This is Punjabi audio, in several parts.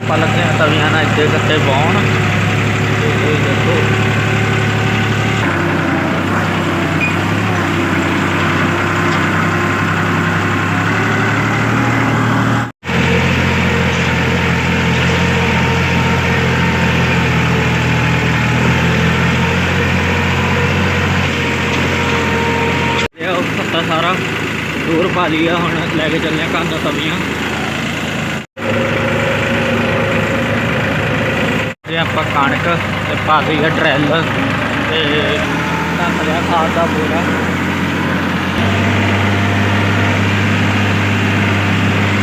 ਆਪਾਂ ਲੱਗੇ ਆ ਤਵੀਆਂ ਨਾਲ ਇੱਥੇ ਕੱਤੇ ਪਾਉਣ ਤੇ ਇਹ ਦੇਖੋ। ਪੱਤਾ ਸਾਰਾ ਦੂਰ ਪਾ ਲਿਆ ਹੁਣ ਲੈ ਕੇ ਚੱਲੇ ਆ ਕੰਨ ਤਵੀਆਂ। ਆਪਾਂ ਕਣਕ ਤੇ ਪਾ ਲਈ ਆ ਟਰੈਲ ਤੇ ਢੱਕ ਲਿਆ ਖਾਦ ਦਾ ਪੂਰਾ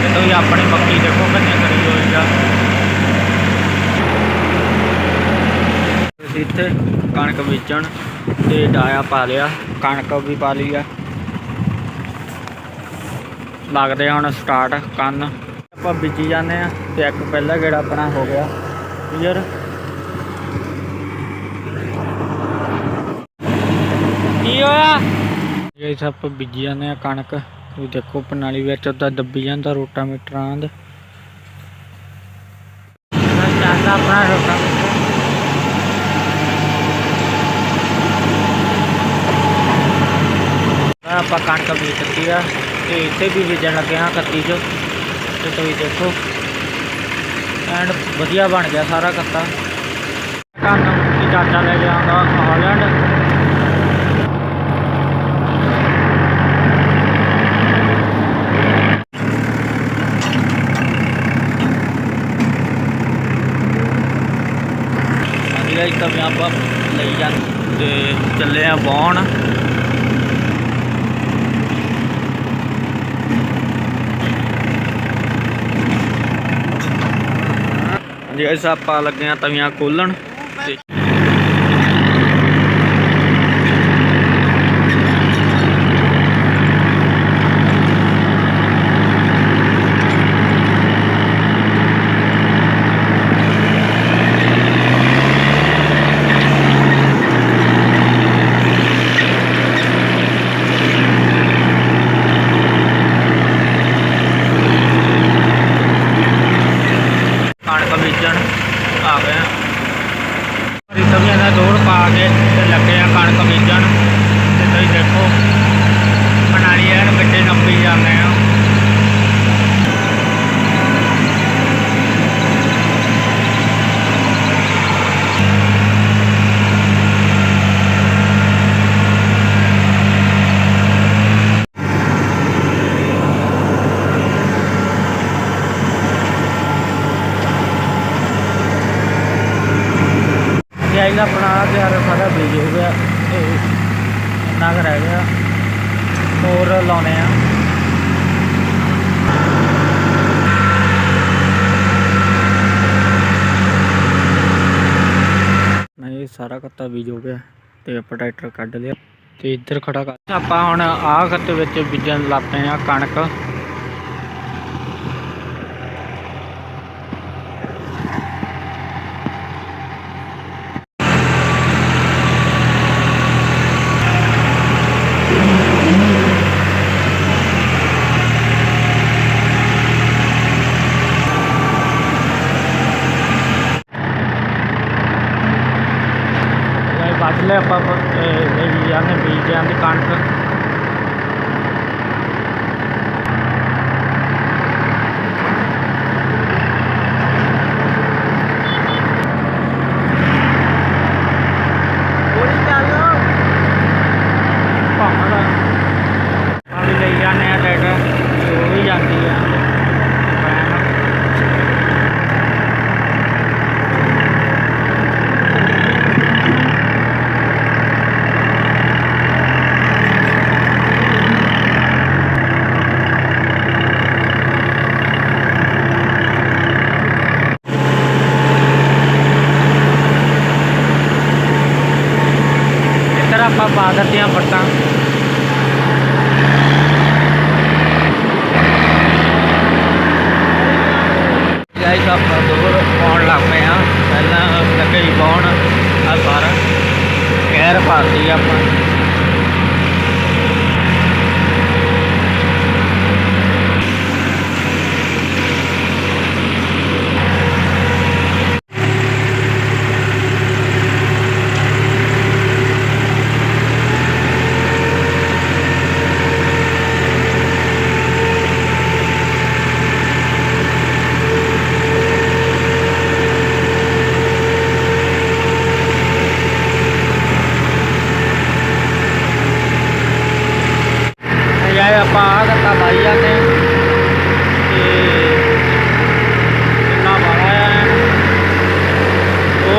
ਤੇ ਤੁਸੀਂ ਆਪਣੀ ਮੱਕੀ ਦੇਖੋ ਕਿੰਨੀ ਕਰੀ ਹੋਈ ਆ। ਇੱਥੇ ਕਣਕ ਵੇਚਣ ਤੇ ਡਾਇਆ ਪਾ ਲਿਆ, ਕਣਕ ਵੀ ਪਾ ਲਈ ਆ। ਲੱਗਦੇ ਆ ਹੁਣ ਸਟਾਰਟ ਕੰਨ ਆਪਾਂ ਬੀਜੀ ਜਾਂਦੇ ਆ ਤੇ ਇੱਕ ਪਹਿਲਾ ਗੇੜਾ ਆਪਣਾ ਹੋ ਗਿਆ। ਕਲੀਅਰ ਕੀ ਹੋਇਆ ਇਹ ਆਪਾਂ ਬੀਜੀ ਜਾਂਦੇ ਆ ਕਣਕ। ਤੁਸੀਂ ਦੇਖੋ ਪ੍ਰਣਾਲੀ ਵਿੱਚ ਉਹਦਾ ਦੱਬੀ ਜਾਂਦਾ ਰੋਟਾਮੀਟਰਾਂ ਦੇ। ਚੱਲਦਾ ਆਪਣਾ ਰੋਟਾਮੀਟਰ। ਆਪਾਂ ਕਣਕ ਬੀਜ ਦਿੱਤੀ ਆ। ਤੇ ਇੱਥੇ ਵੀ ਬੀਜਣ ਲੱਗੇ ਹਾਂ ਕੱਤੀ ਚ। ਤੇ ਤੁਸੀਂ ਦੇਖੋ ਐਂਡ ਵਧੀਆ ਬਣ ਗਿਆ ਸਾਰਾ ਕੱਤਾ। ਕੰਨ ਚਾਚਾ ਲੈ ਕੇ ਆਉਂਦਾ, ਹਾਲੈਂਡ। ਅਗਲਾ ਇੱਕ ਆਪਾਂ ਲਈ ਜਾਂ ਤੇ ਚੱਲੇ ਆ ਵਾਉਣ ਜੀ ਇਸ ਆਪਾਂ ਲੱਗੇ ਆ ਤਵੀਆਂ ਖੋਲਣ। ਤੇ ਕਣਕ ਬੀਜਣ ਆ ਗਏ ਆ ਹਰੀ ਤਵੀਆਂ ਦਾ ਦੌੜ ਪਾ ਕੇ ਤੇ ਲੱਗੇ ਆ ਕਣਕ ਬੀਜਣ ਤੇ ਤੁਸੀਂ ਦੇਖੋ ਪਨਾਲੀ ਐਨ ਮਿੱਟੀ ਨੱਪੀ ਜਾਂਦੇ ਆ ਜਾਈਗਾ ਆਪਣਾ ਤਿਆਰ ਸਾਰਾ ਬੀਜ ਹੋ ਗਿਆ ਤੇ ਇੰਨਾ ਕੁ ਰਹਿ ਗਿਆ। ਹੋਰ ਲਾਉਣੇ ਆ। ਨਹੀਂ ਸਾਰਾ ਕੱਤਾ ਬੀਜ ਹੋ ਗਿਆ ਤੇ ਆਪਾਂ ਟਰੈਕਟਰ ਕੱਢ ਲਿਆ ਤੇ ਇੱਧਰ ਖੜਾ ਕਰ ਆਪਾਂ ਹੁਣ ਆਹ ਖੱਤੇ ਵਿੱਚ ਬੀਜਣ ਲੱਗ ਪਏ ਆ ਕਣਕ ਇਹ ਵੱਢ ਲਿਆ ਆਪਾਂ ਪ- ਇਹ ਇਹ ਜਾਂਦੇ ਬੀਜ ਕਣਕ ਭਾਵਨਾ ਪਾਣੀ ਲਈ ਜਾਂਦੇ ਆ ਟਰੈਕਟਰ ਤੇ ਉਹ ਵੀ ਜਾਂਦੀ ਆ ਵੈਨ ਇੱਧਰ ਆਪਾਂ ਪਾ ਦਿੱਤੀਆਂ ਪੱਟਾਂ ਗਾਇਸ ਆਪਾਂ ਦੂਰ ਪਾਉਣ ਲੱਗ ਪਏ ਆ ਪਹਿਲਾਂ ਲੱਗੇ ਪਾਉਣ ਆ ਸਾਰਾ। ਕਹਿਰ ਪਾਤੀ ਆਪਾਂ।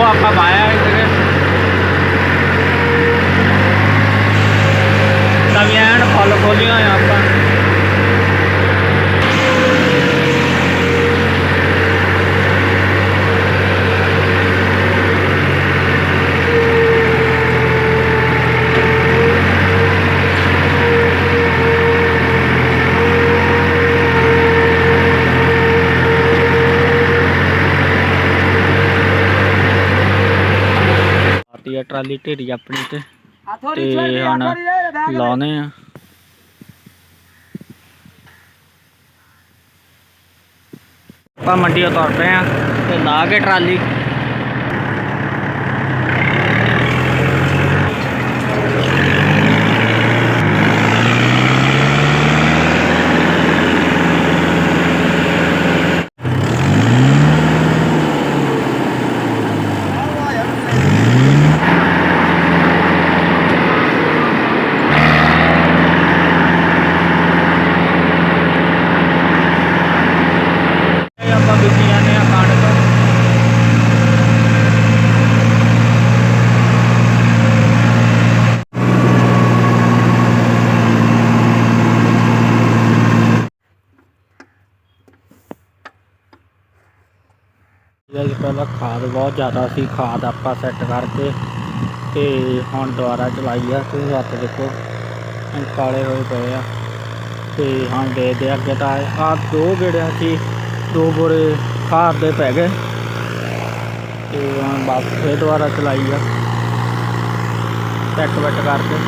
ਆਪਾਂ ਪਾਇਆ ਇੱਥੇ ਤਵੀ ਐਨ ਫੁੱਲ ਖੋਲੀਆਂ ਹੋਈਆਂ ਆਪਾਂ। ਆ ਟਰਾਲੀ ਢੇਰੀ ਆਪਣੀ ਤੇ। ਤੇ ਹੁਣ ਲਾਉਨੇ ਆ। ਆਪਾਂ ਮੰਡੀ ਉਤਰ ਪਏ ਆ ਤੇ ਲਾ ਕੇ ਟਰਾਲੀ ਇਹ ਆਪਾਂ ਬੀਜੀ ਜਾਂਦੇ ਆ ਕਣਕ ਇਹ ਪਹਿਲਾਂ ਖਾਦ ਬਹੁਤ ਜ਼ਿਆਦਾ ਸੀ ਖਾਦ ਆਪਾਂ ਸੈੱਟ ਕਰਕੇ ਤੇ ਹੁਣ ਦੁਬਾਰਾ ਚਲਾਈ ਆ, ਤੁਸੀਂ ਹੱਥ ਦੇਖੋ ਕਾਲੇ ਹੋਏ ਪਏ ਆ। ਤੇ ਹੁਣ ਦੇ ਦੇ ਅੱਗੇ ਤਾਂ ਆ ਦੋ ਗੇੜਿਆਂ ਸੀ ਦੋ ਬੋਰੇ ਖਾਦ ਦੇ ਪੈ ਗਏ। ਤੇ ਹੁਣ ਬਸ ਫੇਰ ਦੁਬਾਰਾ ਚਲਾਈ ਆ। ਸੈੱਟ ਵਟ ਕਰਕੇ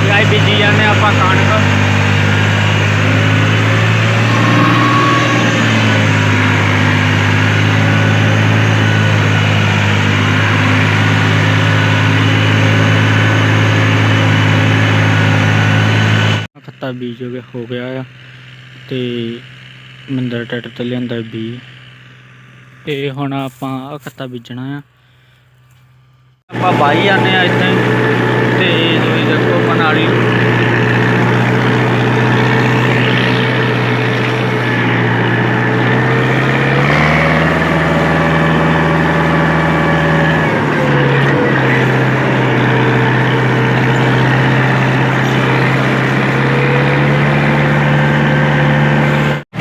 ਇਹ ਆਈ ਬੀਜੀ ਜਾਂਦੇ ਆਪਾਂ ਕਣਕ ਖੱਤਾ ਬੀਜ ਹੋ ਗਿਆ ਹੋ ਗਿਆ ਆ ਤੇ ਮਿੰਦਰ ਟਰੈਕਟਰ ਤੇ ਲਿਆਂਦਾ ਬੀ ਤੇ ਹੁਣ ਆਪਾਂ ਆਹ ਖੱਤਾ ਬੀਜਣਾ ਆ। ਆਪਾਂ ਬਾਈ ਜਾਂਦੇ ਆ ਇੱਥੇ ਤੇ ਤੁਸੀਂ ਦੇਖੋ ਮਨਾਲੀ।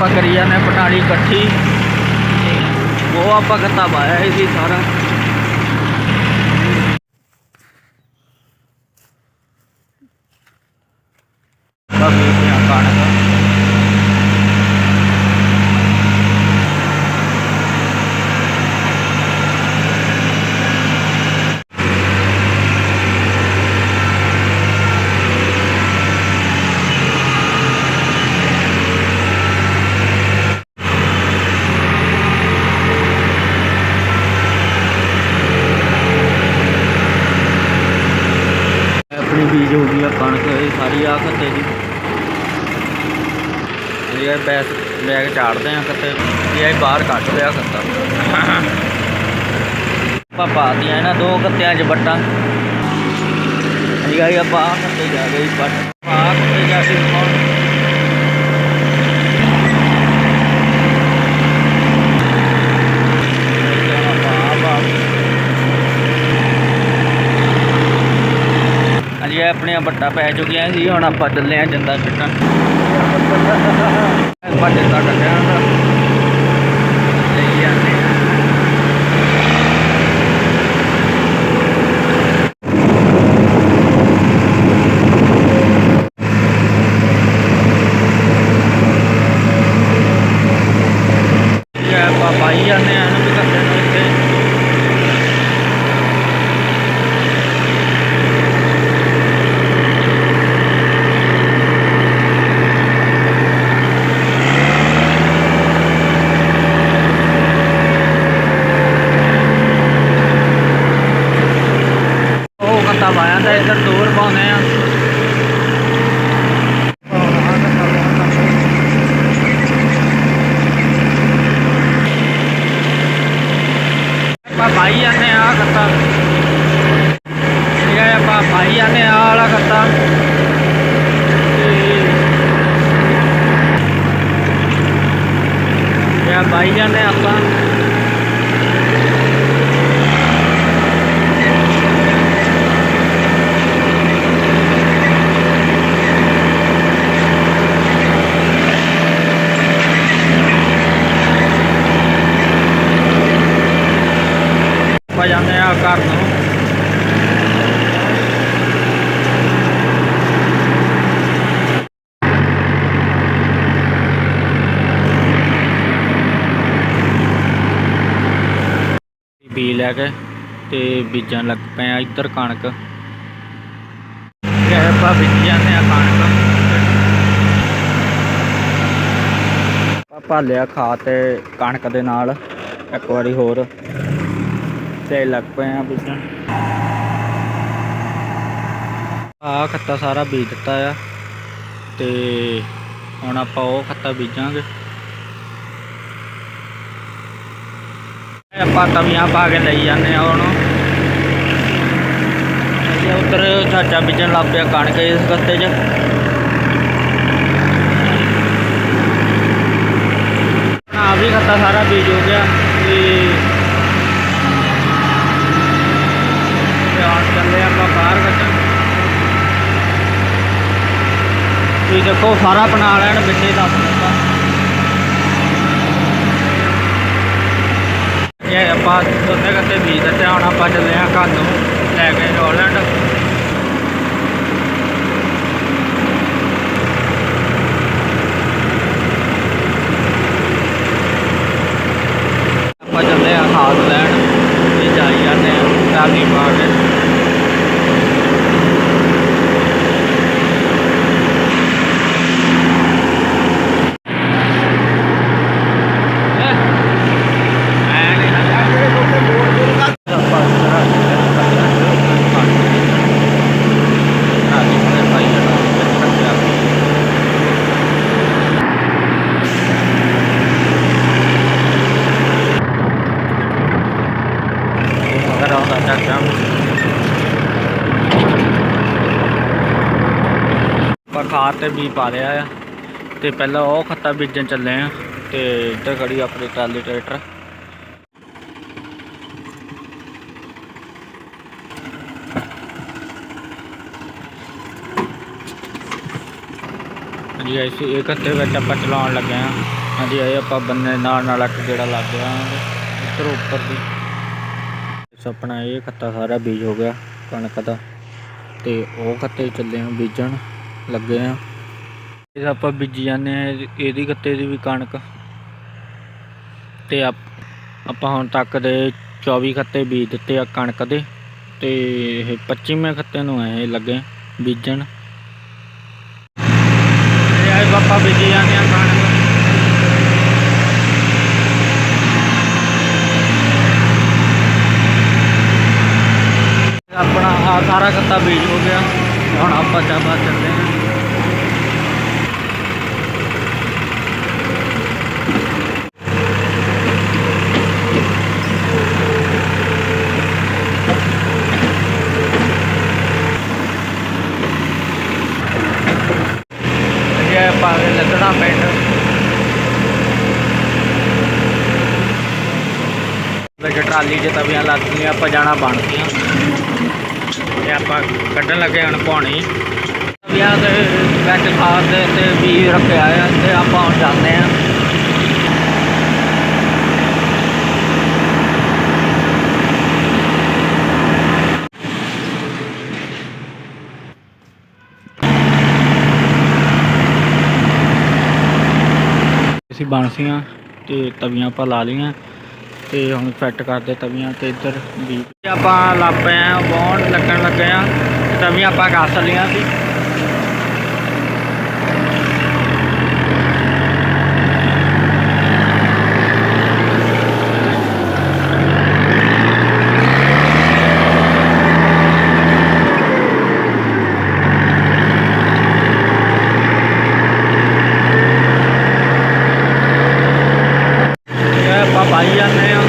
ਆਪਾਂ ਕਰੀ ਜਾਂਦੇ ਪਟਾਲੀ ਇਕੱਠੀ। ਉਹ ਆਪਾਂ ਖੱਤਾ ਪਾਇਆ ਸੀ ਸਾਰਾ ਬਾਕੀ ਧਿਆਨ ਕਣਕ ਆਪਣੀ ਬੀਜ ਹੋ ਗਈ ਆ ਕਣਕ ਇਹ ਸਾਰੀ ਆ ਖੱਤੇ ਦੀ ਇਹ ਬੈਸ ਬੈਗ ਚਾੜਦੇ ਆ ਖੱਤੇ ਇਹ ਅਸੀਂ ਬਾਹਰ ਕੱਢ ਲਿਆ ਖੱਤਾ ਆਪਾਂ ਪਾਤੀਆਂ ਇਹਨਾਂ ਦੋ ਖੱਤਿਆਂ 'ਚ ਬੱਟਾਂ ਅਸੀਂ ਆਈ ਆਪਾਂ ਆਹ ਖੱਤੇ ਜਾ ਗਏ ਬੱਟ ਆਹ ਖੱਤੇ ਜਾ ਕੇ ਪਾਉਣ ਅਜੀ ਆਪਣੀਆਂ ਬੱਟਾ ਪੈ ਚੁੱਕੀਆਂ ਸੀ, ਹੁਣ ਆਪਾਂ ਚੱਲੇ ਆ ਜੰਦਾ ਛੱਟਣ ਬੱਟੇ ਦਾ ਟੱਕਿਆ ਹੁੰਦਾ ਲਈ ਜਾਂਦੇ ਆ ਇਹ ਆਪਾਂ ਪਾਈ ਜਾਂਦੇ ਆ ਇਹਨੂੰ ਵੀ ਕਰਦੇ ਨੂੰ ਇੱਥੇ ਉਹ ਕੰਤਾ ਪਾਇਆ ਤਾਂ ਇੱਧਰ ਦੂਰ ਪਾਉਂਦੇ ਆ ਆਪਾਂ ਪਾਈ ਜਾਂਦੇ ਆ ਆਹ ਖੱਤਾ ਇਹ ਆਪਾਂ ਪਾਈ ਜਾਂਦੇ ਆ ਆਹ ਵਾਲਾ ਖੱਤਾ ਤੇ ਆ ਬਾਈ ਜਾਂਦੇ ਆਪਾਂ ਆਪਾਂ ਜਾਂਦੇ ਆ ਘਰ ਨੂੰ ਬੀ ਲੈ ਕੇ ਤੇ ਬੀਜਣ ਲੱਗ ਪਏ ਆ ਇੱਧਰ ਕਣਕ। ਇਹ ਆਪਾਂ ਬੀਜ ਜਾਂਦੇ ਆ ਕਣਕ। ਆਪਾਂ ਲਿਆ ਖਾ ਤੇ ਕਣਕ ਦੇ ਨਾਲ, ਇੱਕ ਵਾਰੀ ਹੋਰ। ਤੇ ਲੱਗ ਪਏ ਆ ਬੀਜਣ ਆ ਖੱਤਾ ਸਾਰਾ ਬੀਜ ਦਿੱਤਾ ਆ। ਤੇ ਹੁਣ ਆਪਾਂ ਉਹ ਖੱਤਾ ਬੀਜਾਂਗੇ। ਆਪਾਂ ਤਵੀਆਂ ਪਾ ਕੇ ਲਈ ਜਾਂਦੇ ਆ ਹੁਣ। ਤੇ ਉਧਰ ਚਾਚਾ ਬੀਜਣ ਲੱਗ ਪਿਆ ਕਣਕ ਇਸ ਗੱਤੇ 'ਚ। ਆ ਵੀ ਖੱਤਾ ਸਾਰਾ ਬੀਜ ਹੋ ਗਿਆ ਤੇ ਤੇ ਚੱਲੇ ਆਪਾਂ ਬਾਹਰ ਕੱਢਣ ਵੀ ਦੇਖੋ ਸਾਰਾ ਬਣਾ ਲੈਣ ਵਿੱਚੇ ਦੱਸ ਦਿੰਦਾ। ਇਹ ਆਪਾਂ ਦੋਨੇ ਕੱਤੇ ਬੀਜ ਦਿੱਤੇ ਹੁਣ ਆਪਾਂ ਚੱਲੇ ਆ ਘਰ ਨੂੰ ਲੈ ਕੇ ਰੋਲੈਂਡ ਆਪਾਂ ਚੱਲੇ ਆ ਖਾਦ ਲੈਣ, ਤੇ ਜਾਈ ਜਾਂਦੇ ਆ ਟਾਲੀ ਪਾ ਕੇ ਮਗਰ ਆਉਂਦਾ ਚਾਚਾ ਆਪਾਂ ਖਾਦ ਤੇ ਵੀ ਪਾ ਲਿਆ ਆ ਤੇ ਪਹਿਲਾਂ ਉਹ ਖੱਤਾ ਬੀਜਣ ਚੱਲੇ ਆ ਤੇ ਇੱਧਰ ਖੜੀ ਆਪਣੀ ਟਰਾਲੀ ਟਰੈਕਟਰ। ਹਾਂਜੀ ਅਸੀਂ ਇਹ ਖੱਤੇ ਵਿੱਚ ਆਪਾਂ ਚਲਾਉਣ ਲੱਗੇ ਆ। ਹਾਂਜੀ ਇਹ ਆਪਾਂ ਬੰਨੇ ਨਾਲ ਨਾਲ ਇੱਕ ਜਿਹੜਾ ਲੱਗ ਗਿਆ ਇੱਧਰ ਉੱਪਰ ਦੀ। ਇਸ ਆਪਣਾ ਇਹ ਖੱਤਾ ਸਾਰਾ ਬੀਜ ਹੋ ਗਿਆ, ਕਣਕ ਦਾ। ਤੇ ਉਹ ਖੱਤੇ ਚੱਲੇ ਆ ਬੀਜਣ ਲੱਗੇ ਆ ਇਹ ਆਪਾਂ ਬੀਜੀ ਜਾਂਦੇ ਆ ਇਹਦੀ- ਖੱਤੇ ਦੀ ਵੀ ਕਣਕ। ਤੇ ਆਪਾਂ ਹੁਣ ਤੱਕ ਦੇ 24 ਖੱਤੇ ਬੀਜ ਦਿੱਤੇ ਆ ਕਣਕ ਦੇ। ਤੇ ਇਹ 25ਵੇਂ ਖੱਤੇ ਨੂੰ ਆ ਇਹ ਲੱਗੇ ਬੀਜਣ। ਇਹ ਆਏ ਬੀਜੀ ਜਾਂਦੇ ਆ ਕਣਕ ਆਪਣਾ ਆ ਸਾਰਾ ਖੱਤਾ ਬੀਜ ਹੋ ਗਿਆ। ਹੁਣ ਆਪਾਂ ਚਾਬਾ ਚੱਲਦੇ ਹਾਂ। ਇਹ ਪਾਵੇ ਲੱਗਣਾ ਪਿੰਡ। ਵਿੱਚ ਟਰਾਲੀ 'ਚ ਤਵੀਆਂ ਲੱਗ ਗਈਆਂ, ਆਪਾਂ ਜਾਣਾ ਬਣ ਗਈਆਂ ਆਪਾਂ ਕੱਢਣ ਲੱਗੇ ਹੁਣ ਪਾਣੀ ਤਵੀਆਂ ਦੇ ਵਿੱਚ ਖਾਦ ਦੇ ਤੇ ਵੀ ਰੱਖਿਆ ਆ ਤੇ ਆਪਾਂ ਹੁਣ ਜਾਂਦੇ ਆ ਅਸੀਂ ਬਾਂਸੀਆਂ ਤੇ ਤਵੀਆਂ ਆਪਾਂ ਲਾ ਲਈਆਂ। ਤੇ ਹੁਣ ਫਿੱਟ ਕਰਦੇ ਤਵੀਆਂ ਤੇ ਇੱਧਰ ਵੀ। ਤੇ ਆਪਾਂ ਲਾਪੇ ਆ ਬੌਂਡ ਲੱਗਣ ਲੱਗੇ ਆ ਤਵੀਆਂ ਆਪਾਂ ਕੱਸ ਲੀਆਂ ਸੀ ਇਹ ਆਪਾਂ ਪਾਈ ਜਾਂਦੇ ਆ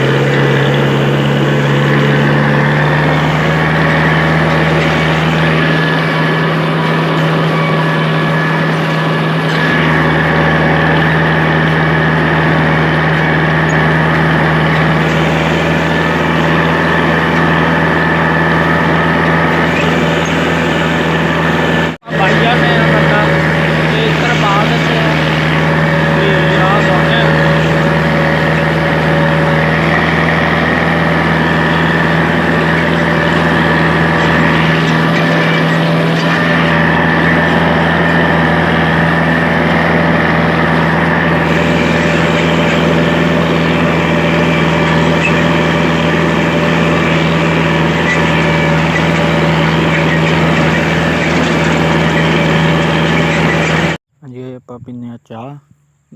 ਪੀਨੇ ਆ ਚਾਹ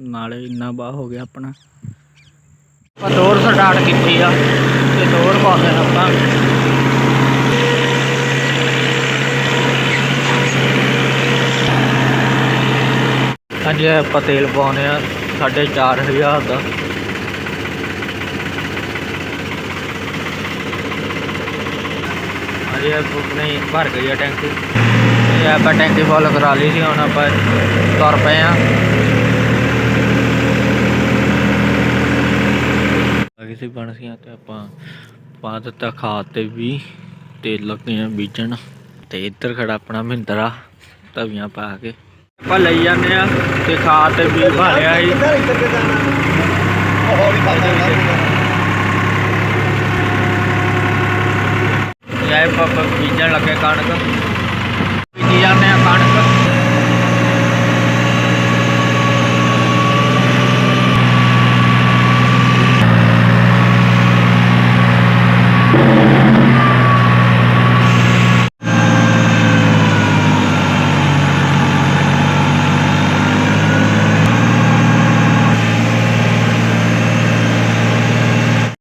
ਨਾਲੇ ਇੰਨਾ ਬਾਹ ਹੋ ਗਿਆ ਆਪਣਾ। ਆਪਾਂ ਦੌੜ ਸਟਾਰਟ ਕੀਤੀ ਆ ਤੇ ਦੌੜ ਪਾਉਂਦੇ ਆ ਆਪਾਂ। ਅੱਜ ਆਪਾਂ ਤੇਲ ਪਾਉਂਦੇ ਆ 4500 ਦਾ। ਅਜੇ ਨਹੀਂ, ਭਰ ਗਈ ਆ ਟੈਂਕੀ। ਇਹ ਆਪਾਂ ਟੈਂਕੀ ਫੁੱਲ ਕਰਾ ਲਈ ਸੀ, ਹੁਣ ਆਪਾਂ ਤੁਰ ਪਏ ਆ। ਅਗੇ ਸੀ ਬਣ ਸੀਆਂ ਤੇ ਆਪਾਂ ਪਾ ਦਿੱਤਾ ਖਾਦ ਤੇ ਵੀ, ਤੇ ਲੱਗੇ ਬੀਜਣ। ਤੇ ਇੱਧਰ ਖੜਾ ਆਪਣਾ ਮਹਿੰਦਰਾ ਤਵੀਆਂ ਪਾ ਕੇ। ਆਪਾਂ ਲਈ ਜਾਂਦੇ ਆ ਤੇ ਖਾਦ ਤੇ ਵੀ ਭਾਲਿਆ ਸੀ ਇਹ ਪਾਪਾ ਬੀਜਣ ਲੱਗੇ ਕਣਕ। ਬੀਜੀ ਜਾਂਦੇ ਆ ਕਣਕ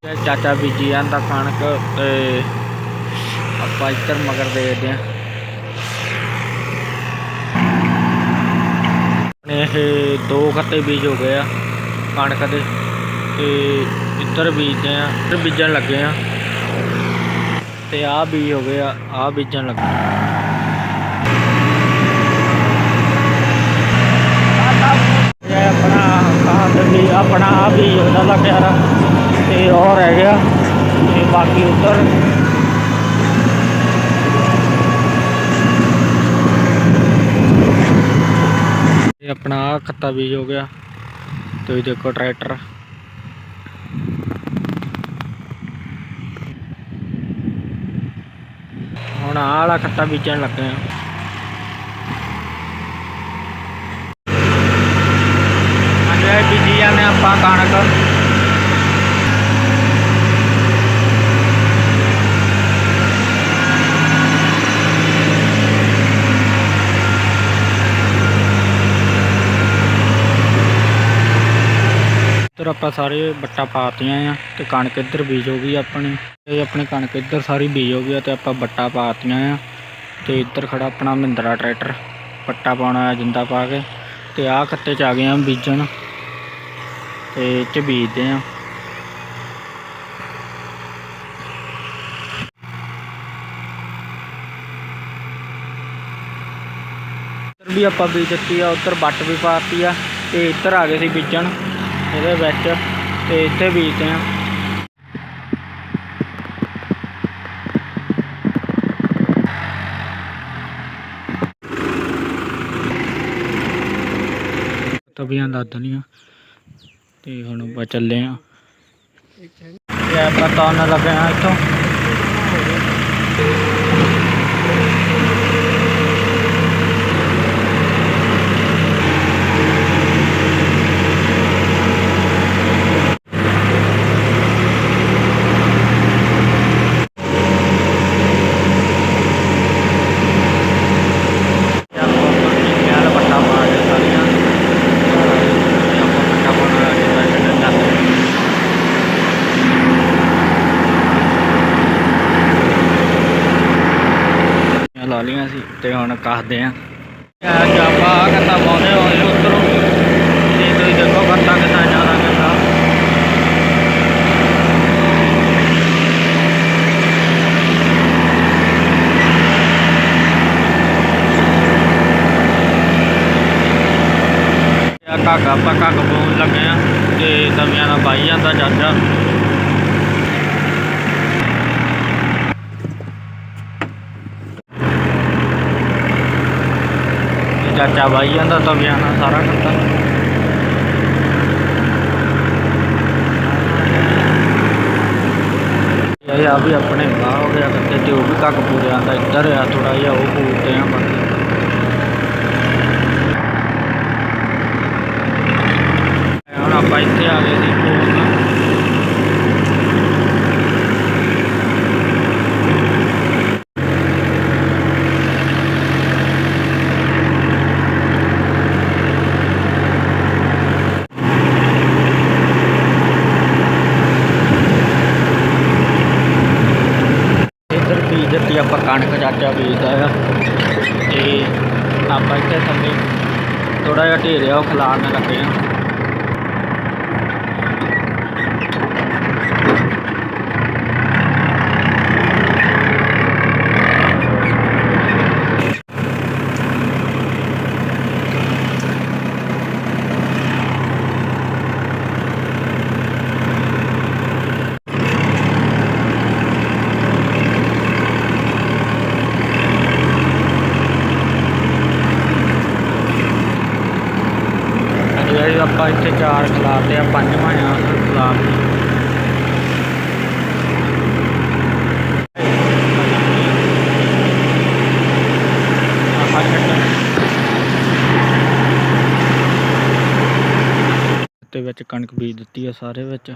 ਤੇ ਚਾਚਾ ਬੀਜੀ ਜਾਂਦਾ ਕਣਕ ਤੇ ਆਪਾਂ ਇੱਧਰ ਮਗਰ ਦੇਖਦੇ ਆ ਇਹ ਦੋ ਖੱਤੇ ਬੀਜ ਹੋ ਗਏ ਆ ਕਣਕ ਦੇ ਤੇ ਇੱਧਰ ਬੀਜਦੇ ਆ ਇੱਧਰ ਬੀਜਣ ਲੱਗੇ ਆ ਤੇ ਆਹ ਬੀਜ ਹੋ ਗਏ ਆ, ਆਹ ਬੀਜਣ ਲੱਗੇ ਇਹ ਆਪਣਾ ਖਾਦ ਵੀ ਬੀਜ ਉਹਦਾ ਲੱਗਿਆ ਰਾ ਤੇ ਉਹ ਰਹਿ ਗਿਆ ਤੇ ਬਾਕੀ ਉੱਧਰ ਇਹ ਆਪਣਾ ਆਹ ਖੱਤਾ ਬੀਜ ਹੋ ਗਿਆ। ਤੁਸੀਂ ਦੇਖੋ ਟਰੈਕਟਰ। ਹੁਣ ਆਹ ਵਾਲਾ ਖੱਤਾ ਬੀਜਣ ਲੱਗੇ ਆ। ਹਾਂਜੀ, ਬੀਜੀ ਜਾਂਦੇ ਆਪਾਂ ਕਣਕ। ਆਪਾਂ ਸਾਰੇ ਬੱਟਾ ਪਾਤੀਆਂ ਆ ਤੇ ਕਣਕ ਇੱਧਰ ਬੀਜ ਹੋ ਗਈ ਆਪਣੀ। ਇਹ ਆਪਣੀ ਕਣਕ ਇੱਧਰ ਸਾਰੀ ਬੀਜ ਹੋ ਗਈ ਆ ਤੇ ਆਪਾਂ ਬੱਟਾ ਪਾਤੀਆਂ ਆ। ਤੇ ਇੱਧਰ ਖੜਾ ਆਪਣਾ ਮਹਿੰਦਰਾ ਟਰੈਕਟਰ ਪੱਟਾ ਪਾਉਣਾ ਆ ਜਿੰਦਾ ਪਾ ਕੇ। ਤੇ ਆਹ ਖੱਤੇ ਚ ਆ ਗਏ ਆ ਬੀਜਣ। ਤੇ ਚ ਬੀਜਦੇ ਆ। ਇੱਧਰ ਵੀ ਆਪਾਂ ਬੀਜ ਦਿੱਤੀ ਆ, ਉੱਧਰ ਬੱਟ ਵੀ ਪਾਤੀ ਆ। ਤੇ ਇੱਧਰ ਆ ਗਏ ਸੀ ਬੀਜਣ। ਇਹਦੇ ਵਿੱਚ ਤੇ ਇੱਥੇ ਬੀਜਦੇ ਆ ਤਬੀਆਂ ਦੱਸ ਦਨੀਆਂ ਤੇ ਹੁਣ ਆਪਾਂ ਚੱਲੇ ਆ ਇਹ ਆਪਾਂ ਤਾਂ ਲੱਗੇ ਆ ਇੱਥੋਂ ਤੇ ਆਪਾਂ ਉੱਪਰ ਵਾਲਾ ਪੱਟਾ ਪਾ ਕੇ ਸਾਰੀਆਂ ਤੇ ਆਪਾਂ ਪੱਟਾ ਪਾਉਣ ਲੱਗ ਗਏ ਸਾਰੇ ਚੱਲ ਇਹ ਲਾ ਲੀਆਂ ਸੀ ਤੇ ਹੁਣ ਕੱਸਦੇ ਆ। ਜਾਪਾ ਕੱਤਾ ਪਾਉਂਦੇ ਹੋਏ ਉਧਰੋਂ ਤੇ ਤੁਸੀਂ ਦੇਖੋ ਕੱਤਾ ਕਿੰਨਾ ਜ਼ਿਆਦਾ ਕੱਤਾ ਆ ਆਪਾਂ ਕੱਕ ਪਾਉਣ ਲੱਗੇ ਆ, ਤੇ ਤਵੀਆਂ ਨਾਲ ਪਾਈ ਜਾਂਦਾ ਚਾਚਾ। ਤੇ ਚਾਚਾ ਜਾਂਦਾ ਤਵੀਆਂ ਨਾਲ ਸਾਰਾ ਕੱਤਾ ਇਹ ਆ ਵੀ ਆਪਣੇ ਬਾਹ ਹੋ ਗਿਆ ਕੱਤੇ ਤੇ ਉਹ ਵੀ ਕੱਕ ਪੂਰੇ ਆਂਦਾ ਇੱਧਰ ਆ ਥੋੜਾ ਜਿਹਾ ਉਹ ਪੂਰਦੇ ਆ ਬਾਕੀ ਹੁਣ ਆਪਾਂ ਇੱਥੇ ਆ ਗਏ ਸੀ ਕੋਲ ਆਪਾਂ ਕਣਕ ਚਾਚਾ ਬੀਜਦਾ ਆ। ਤੇ ਆਪਾਂ ਇੱਥੇ ਥੱਲੇ ਥੋੜਾ ਜਿਹਾ ਢੇਰ ਆ ਉਹ ਖਿਲਾਰਨ ਲੱਗੇ ਆ ਜਿਹੜੇ ਆਪਾਂ ਇੱਥੇ ਚਾਰ ਖਿਲਾਰਦੇ ਆ, ਪੰਜਵਾਂ ਆ, ਖਿਲਾਰ ਤੇ ਵਿੱਚ ਕਣਕ ਬੀਜ ਦਿੱਤੀ ਆ ਸਾਰੇ ਵਿੱਚ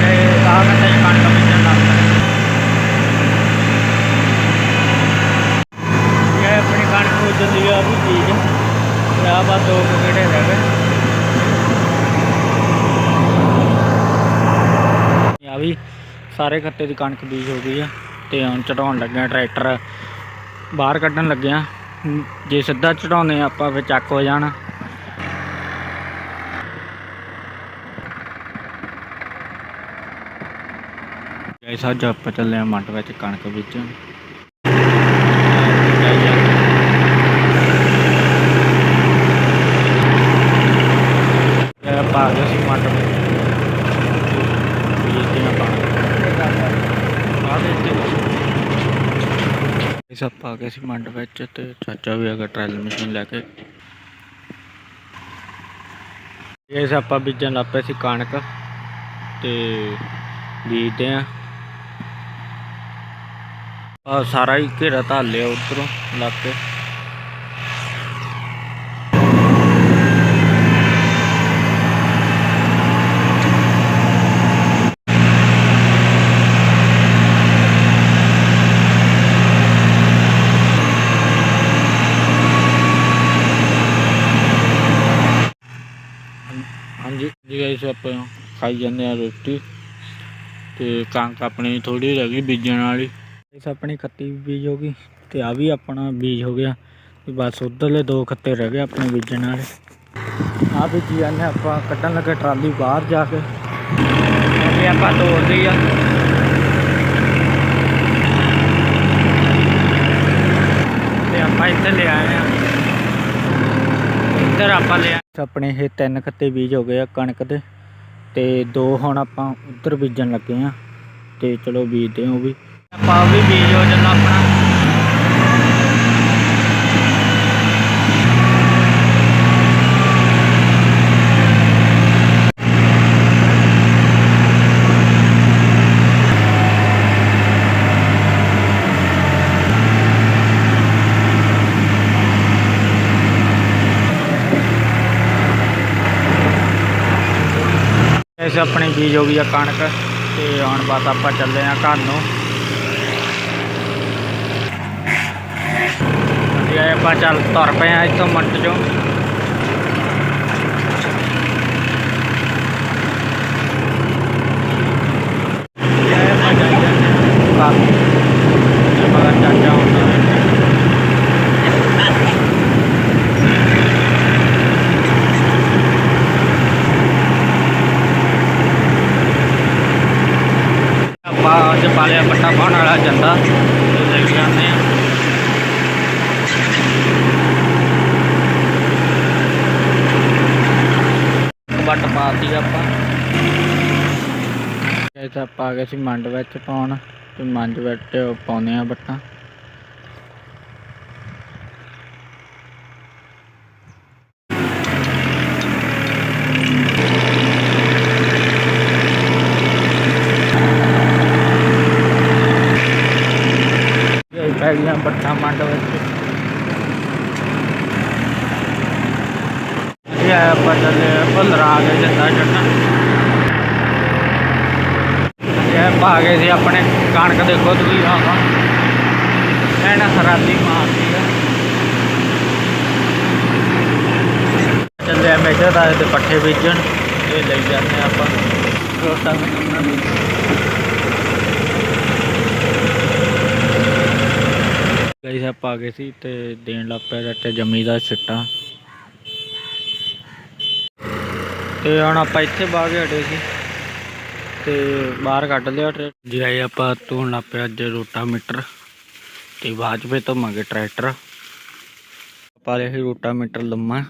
ਤੇ ਆਹ ਕਹਿੰਦੇ ਕਣਕ ਬੀਜਣ ਲੱਗ ਪਏ ਇਹ ਆਪਣੀ ਕਣਕ ਹੋ ਜਾਂਦੀ ਆ ਵੀ ਬੀਜ ਤੇ ਆਹ ਬਸ ਦੋ ਕੁ ਕਿਹੜੇ ਰਹਿ ਗਏ ਆ ਵੀ ਸਾਰੇ ਖੱਤੇ ਦੀ ਕਣਕ ਬੀਜ ਹੋ ਗਈ ਆ ਤੇ ਹੁਣ ਚੜਾਉਣ ਲੱਗਿਆ ਟਰੈਕਟਰ। ਬਾਹਰ ਕੱਢਣ ਲੱਗਿਆ। ਜੇ ਸਿੱਧਾ ਚੜਾਉਂਦੇ ਆ, ਆਪਾਂ ਫਿਰ ਚੱਕ ਹੋ ਜਾਣਾ। ਗਾਇਸ ਅੱਜ ਆਪਾਂ ਚੱਲੇ ਆ ਮੰਡ ਵਿੱਚ ਕਣਕ ਬੀਜਣ ਇਹ ਆਪਾਂ ਆ ਗਏ ਸੀ ਮੰਡ ਵਿੱਚ ਬੀਜਦੇ ਆ ਪਾ ਆ ਦੇ ਇਸ ਆਪਾਂ ਆ ਗਏ ਸੀ ਮੰਡ ਵਿੱਚ ਤੇ ਚਾਚਾ ਵੀ ਆ ਗਿਆ ਟ੍ਰਾਇਲ ਮਸ਼ੀਨ ਲੈ ਕੇ। ਇਸ ਆਪਾਂ ਬੀਜਣ ਲੱਗ ਪਏ ਸੀ ਕਣਕ ਤੇ ਬੀਜਦੇ ਆ ਆ ਸਾਰਾ ਹੀ ਘੇਰਾ ਧਾਲਿਆ ਉਧਰੋਂ ਲੱਗ ਕੇ। ਜੀ ਗਾਇਸ ਆਪਾਂ ਖਾਈ ਜਾਂਦੇ ਆ ਰੋਟੀ ਤੇ ਕਣਕ ਆਪਣੀ ਥੋੜੀ ਰਹਿ ਗਈ ਬੀਜਣ ਵਾਲੀ। ਇਸ ਆਪਣੀ ਖੱਤੀ ਵੀ ਬੀਜ ਹੋ ਗਈ ਤੇ ਆ ਵੀ ਆਪਣਾ ਬੀਜ ਹੋ ਗਿਆ ਤੇ ਬਸ ਉਧਰਲੇ ਦੋ ਖੱਤੇ ਰਹਿ ਗਏ ਆਪਣੇ ਬੀਜਣ ਵਾਲੇ। ਆ ਬੀਜੀ ਜਾਂਦੇ ਆਪਾਂ ਕੱਢਣ ਲੱਗੇ ਟਰਾਲੀ ਬਾਹਰ ਜਾ ਕੇ। ਅੱਗੇ ਆਪਾਂ ਤੋੜਦੀ ਆ ਤੇ ਆਪਾਂ ਇੱਥੇ ਲੈ ਆਏ ਆ ਇੱਧਰ ਆਪਾਂ ਲਿਆ। ਆਪਣੇ ਇਹ ਤਿੰਨ ਖੱਤੇ ਬੀਜ ਹੋ ਗਏ ਆ ਕਣਕ ਦੇ। ਤੇ ਦੋ ਹੁਣ ਆਪਾਂ ਉੱਧਰ ਬੀਜਣ ਲੱਗੇ ਆ। ਤੇ ਚਲੋ ਬੀਜਦੇ ਹਾਂ ਉਹ ਵੀ। ਆਪਾਂ ਉਹ ਵੀ ਬੀਜ ਹੋ ਜਾਂਦਾ ਆਪਣਾ ਇਸ ਆਪਣੀ ਬੀਜ ਹੋ ਗਈ ਆ ਕਣਕ ਤੇ ਹੁਣ ਬਸ ਆਪਾਂ ਚੱਲੇ ਆ ਘਰ ਨੂੰ। ਤੇ ਆਪਾਂ ਚੱਲ ਤੁਰ ਪਏ ਆ ਇੱਥੋਂ ਮੰਡ ਚੋਂ ਇਹ ਆਪਾਂ ਜਾਈ ਜਾਂਦੇ ਆ ਘਰ ਨੂੰ। ਤੇ ਮਗਰ ਚਾਚਾ ਹੁੰਦਾ ਆਪਾਂ ਅੱਜ ਪਾਲਿਆ ਪੱਟਾ ਪਾਉਣ ਵਾਲਾ ਜਾਂਦਾ ਤੇ ਲੈ ਕੇ ਜਾਂਦੇ ਆ ਬੱਟ ਪਾਤੀ ਆਪਾਂ ਆਪਾਂ ਆ ਗਏ ਸੀ ਮੰਡ ਵਿੱਚ ਪਾਉਣ, ਤੇ ਮੰਡ ਵਿੱਚ ਪਾਉਂਦੇ ਆ ਬੱਟਾਂ। ਪੈ ਗਈਆਂ ਬੱਟਾਂ ਮੰਡ ਵਿੱਚ। ਇਹ ਆ ਆਪਾਂ ਚੱਲੇ ਭੁੱਲਰ ਆ ਗਏ ਜਿੱਦਾਂ ਚੜਨਾ ਇਹ ਪਾ ਗਏ ਸੀ ਆਪਣੇ ਕਣਕ ਦੇਖੋ ਤੁਸੀਂ ਆਹ ਐਨ ਖਰਾਬੀ ਮਾਰਦੀ ਆ। ਚੱਲੇ ਮੇਜਰ ਦਾ ਤੇ ਪੱਠੇ ਬੀਜਣ, ਇਹ ਲਈ ਜਾਂਦੇ ਆਪਾਂ। ਰੋਟਾ ਮਿਲਣਾ ਗਾਈਸ ਆਪਾਂ ਆ ਗਏ ਸੀ ਤੇ ਦੇਣ ਲੱਗ ਪਿਆ ਰੱਟੇ ਜੰਮੀ ਦਾ ਛਿੱਟਾ ਤੇ ਹੁਣ ਆਪਾਂ ਇੱਥੇ ਬਾਗ ਹਟੇ ਸੀ। ਤੇ ਬਾਹਰ ਕੱਢ ਲਿਆ ਟਰੈ ਜੀ ਆਏ ਆਪਾਂ ਧੋਣ ਲੱਗ ਪਿਆ ਅੱਜ ਰੋਟਾ ਮੀਟਰ ਤੇ ਬਾਅਦ ਚ ਫੇ ਧੋਵਾਂਗੇ ਟਰੈਕਟਰ। ਆਪਾਂ ਲਿਆ ਸੀ ਰੋਟਾ ਮੀਟਰ ਲੰਮਾ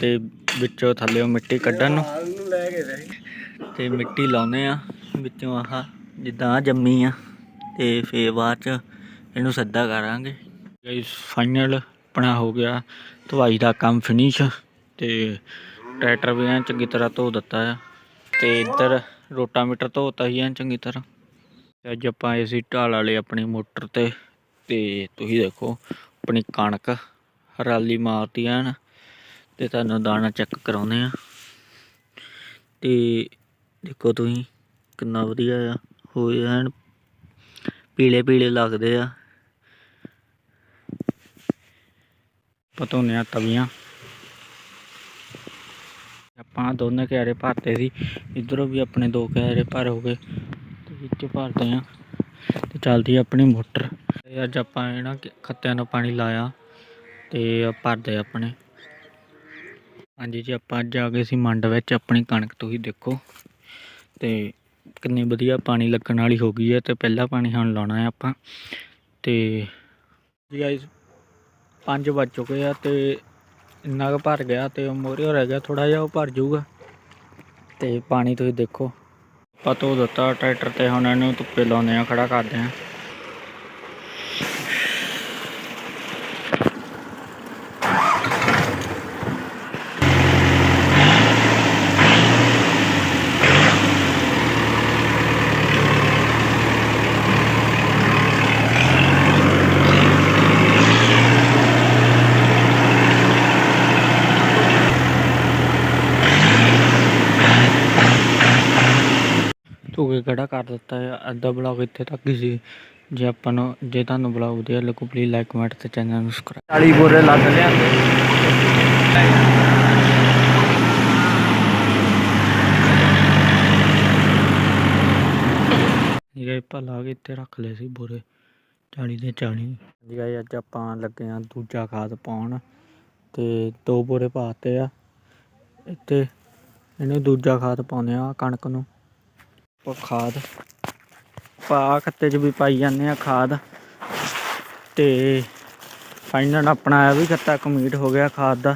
ਤੇ ਵਿੱਚੋਂ ਥੱਲੇੋਂ ਮਿੱਟੀ ਕੱਢਣ ਨੂੰ। ਤੇ ਮਿੱਟੀ ਲਾਉਨੇ ਆ ਵਿੱਚੋਂ ਆਹ ਜਿੱਦਾਂ ਜੰਮੀ ਆ ਤੇ ਫੇਰ ਬਾਅਦ ਚ ਇਹਨੂੰ ਸਿੱਧਾ ਕਰਾਂਗੇ। ਗਾਇਸ ਫਾਈਨਲ ਆਪਣਾ ਹੋ ਗਿਆ ਧਵਾਈ ਦਾ ਕੰਮ ਫਿਨਿਸ਼ ਤੇ ਟਰੈਕਟਰ ਵੀ ਐਨ ਚੰਗੀ ਤਰ੍ਹਾਂ ਧੋ ਦਿੱਤਾ ਆ। ਤੇ ਇੱਧਰ ਰੋਟਾਵੀਟਰ ਧੋਤਾ ਹੀ ਐਨ ਚੰਗੀ ਤਰ੍ਹਾਂ। ਤੇ ਅੱਜ ਆਪਾਂ ਆਏ ਸੀ ਢਾਲ ਵਾਲੇ ਆਪਣੀ ਮੋਟਰ ਤੇ। ਤੇ ਤੁਸੀਂ ਦੇਖੋ, ਆਪਣੀ ਕਣਕ ਹਰਾਲੀ ਮਾਰਤੀ ਐਨ ਤੇ ਤੁਹਾਨੂੰ ਦਾਣਾ ਚੈੱਕ ਕਰਾਉਂਦੇ ਆ। ਤੇ ਦੇਖੋ ਤੁਸੀਂ, ਕਿੰਨਾ ਵਧੀਆ ਆ, ਹੋਏ ਐਨ, ਪੀਲੇ ਪੀਲੇ ਲੱਗਦੇ ਆ। ਪਤੋਨੇ ਆ ਤਵੀਆਂ। ਆਪਾਂ ਦੋਨੇ ਕਿਆਰੇ ਭਰਤੇ ਸੀ। ਇਧਰੋਂ ਵੀ ਆਪਣੇ ਦੋ ਕਿਆਰੇ ਭਰ ਹੋ ਗਏ। ਤੇ ਵਿੱਚ ਭਰਦੇ ਆ ਤੇ ਚੱਲਦੀ ਆਪਣੀ ਮੋਟਰ। ਤੇ ਅੱਜ ਆਪਾਂ ਇਹਨਾਂ ਖੱਤਿਆਂ ਨੂੰ ਪਾਣੀ ਲਾਇਆ ਤੇ ਭਰਦੇ ਆਪਣੇ। ਹਾਂਜੀ ਜੀ, ਆਪਾਂ ਅੱਜ ਆ ਗਏ ਸੀ ਮੰਡ ਵਿੱਚ। ਆਪਣੀ ਕਣਕ ਤੁਸੀਂ ਦੇਖੋ। ਤੇ ਕਿੰਨੀ ਵਧੀਆ ਪਾਣੀ ਲੱਗਣ ਵਾਲੀ ਹੋ ਗਈ ਹੈ ਤੇ ਪਹਿਲਾ ਪਾਣੀ ਹੁਣ ਲਾਉਣਾ ਹੈ ਆਪਾਂ। ਤੇ ਜੀ ਗਾਇਸ 5 ਵੱਜ ਚੁੱਕੇ ਆ ਤੇ ਇੰਨਾ ਕੁ ਭਰ ਗਿਆ ਤੇ ਉਹ ਮੋਰੇ ਰਹਿ ਗਿਆ ਥੋੜਾ ਜਿਹਾ ਉਹ ਭਰ ਜਾਊਗਾ। ਤੇ ਪਾਣੀ ਤੁਸੀਂ ਦੇਖੋ। ਆਪਾਂ ਧੋ ਦਿੱਤਾ, ਟਰੈਕਟਰ ਤੇ ਹੁਣ ਇਹਨੂੰ ਧੁੱਪੇ ਲਾਉਂਦੇ ਆ ਖੜਾ ਕਰਦੇ ਆ ਧੋ ਕੇ ਖੜਾ ਕਰ ਦਿੱਤਾ ਹੈ। ਅੱਧਾ ਬਲੌਗ ਇੱਥੇ ਤੱਕ ਹੀ ਸੀ। ਜੇ ਆਪਾਂ ਨੂੰ ਜੇ ਤੁਹਾਨੂੰ ਬਲੌਗ ਵਧੀਆ ਲੱਗੂ ਪਲੀਜ਼ ਲਾਈਕ ਕਮੈਂਟ ਤੇ ਚੈਨਲ ਨੂੰ ਸਬਸਕ੍ਰਾਈਬ 40 ਬੋਰੇ ਲੱਗ ਲਿਆਂਦੇ ਇਹ ਭਲਾ ਕੇ ਇੱਥੇ ਰੱਖ ਲਏ ਸੀ ਬੋਰੇ। 40 ਦੇ 40 ਜੀ ਗਾਇਸ ਅੱਜ ਆਪਾਂ ਲੱਗੇ ਆ ਦੂਜਾ ਖਾਦ ਪਾਉਣ ਤੇ ਦੋ ਬੋਰੇ ਪਾਤੇ ਆ। ਇੱਥੇ ਇਹਨੂੰ ਦੂਜਾ ਖਾਦ ਪਾਉਂਦੇ ਆ ਕਣਕ ਨੂੰ। ਉਹ ਖਾਦ ਪਾ ਖੱਤੇ 'ਚ ਵੀ ਪਾਈ ਜਾਂਦੇ ਆ ਖਾਦ ਤੇ ਫਾਈਨਲ ਆਪਣਾ ਇਹ ਵੀ ਖੱਤਾ ਕੰਪਲੀਟ ਹੋ ਗਿਆ ਖਾਦ ਦਾ।